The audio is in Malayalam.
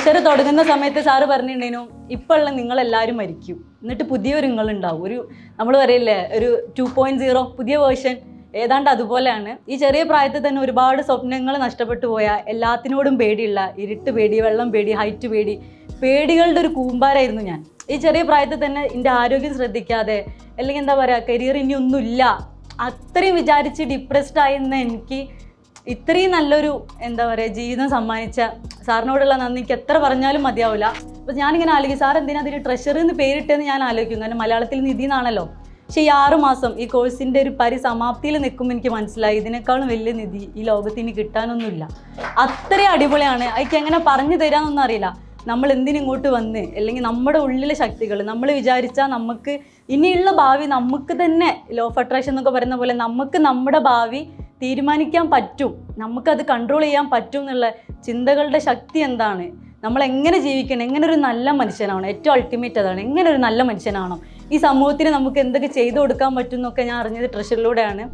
ട്രഷർ തുടങ്ങുന്ന സമയത്ത് സാറ് പറഞ്ഞിട്ടുണ്ടേനു ഇപ്പോൾ ഉള്ള നിങ്ങളെല്ലാവരും മരിക്കും. എന്നിട്ട് പുതിയൊരു നിങ്ങളുണ്ടാവും. ഒരു നമ്മൾ പറയില്ലേ ഒരു ടു പോയിന്റ് സീറോ പുതിയ വേർഷൻ ഏതാണ്ട് അതുപോലെയാണ്. ഈ ചെറിയ പ്രായത്തിൽ തന്നെ ഒരുപാട് സ്വപ്നങ്ങൾ നഷ്ടപ്പെട്ടു പോയ എല്ലാത്തിനോടും പേടിയുള്ള ഇരുട്ട് പേടി വെള്ളം പേടി ഹൈറ്റ് പേടി പേടികളുടെ ഒരു കൂമ്പാരായിരുന്നു ഞാൻ. ഈ ചെറിയ പ്രായത്തിൽ തന്നെ എന്റെ ആരോഗ്യം ശ്രദ്ധിക്കാതെ അല്ലെങ്കിൽ എന്താ പറയുക കരിയർ ഇനി ഒന്നുമില്ല അത്രയും വിചാരിച്ച് ഡിപ്രസ്ഡ് ആയിരുന്ന എനിക്ക് ഇത്രയും നല്ലൊരു എന്താ പറയുക ജീവിതം സമ്മാനിച്ച സാറിനോടുള്ള നന്ദിക്ക് എത്ര പറഞ്ഞാലും മതിയാവില്ല. അപ്പോൾ ഞാനിങ്ങനെ ആലോചിക്കും സാർ എന്തിനാ അതിന് ട്രഷറിന്ന് പേരിട്ടെന്ന് ഞാൻ ആലോചിക്കും? കാരണം മലയാളത്തിൽ നിധി എന്നാണല്ലോ പക്ഷേ ഈ ആറുമാസം ഈ കോഴ്സിന്റെ ഒരു പരിസമാപ്തിയിൽ നിൽക്കുമ്പോൾ എനിക്ക് മനസ്സിലായി ഇതിനേക്കാളും വലിയ നിധി ഈ ലോകത്ത് ഇനി കിട്ടാനൊന്നുമില്ല. അത്രയും അടിപൊളിയാണ്. അതിക്ക് എങ്ങനെ പറഞ്ഞു തരാമെന്നൊന്നും അറിയില്ല. നമ്മൾ എന്തിനിങ്ങോട്ട് വന്ന് അല്ലെങ്കിൽ നമ്മുടെ ഉള്ളിലെ ശക്തികൾ നമ്മൾ വിചാരിച്ചാൽ നമുക്ക് ഇനിയുള്ള ഭാവി നമുക്ക് തന്നെ ലോ ഓഫ് അട്രാക്ഷൻ എന്നൊക്കെ പറയുന്ന പോലെ നമുക്ക് നമ്മുടെ ഭാവി തീരുമാനിക്കാൻ പറ്റും. നമുക്കത് കൺട്രോൾ ചെയ്യാൻ പറ്റും എന്നുള്ള ചിന്തകളുടെ ശക്തി എന്താണ്? നമ്മൾ എങ്ങനെ ജീവിക്കണം? എങ്ങനെ ഒരു നല്ല മനുഷ്യനാണ് ഏറ്റവും അൾട്ടിമേറ്റ് അതാണ്. എങ്ങനെ ഒരു നല്ല മനുഷ്യനാണോ ഈ സമൂഹത്തിന് നമുക്ക് എന്തൊക്കെ ചെയ്തു കൊടുക്കാൻ പറ്റും എന്നൊക്കെ ഞാൻ അറിഞ്ഞത് ട്രഷറിലൂടെയാണ്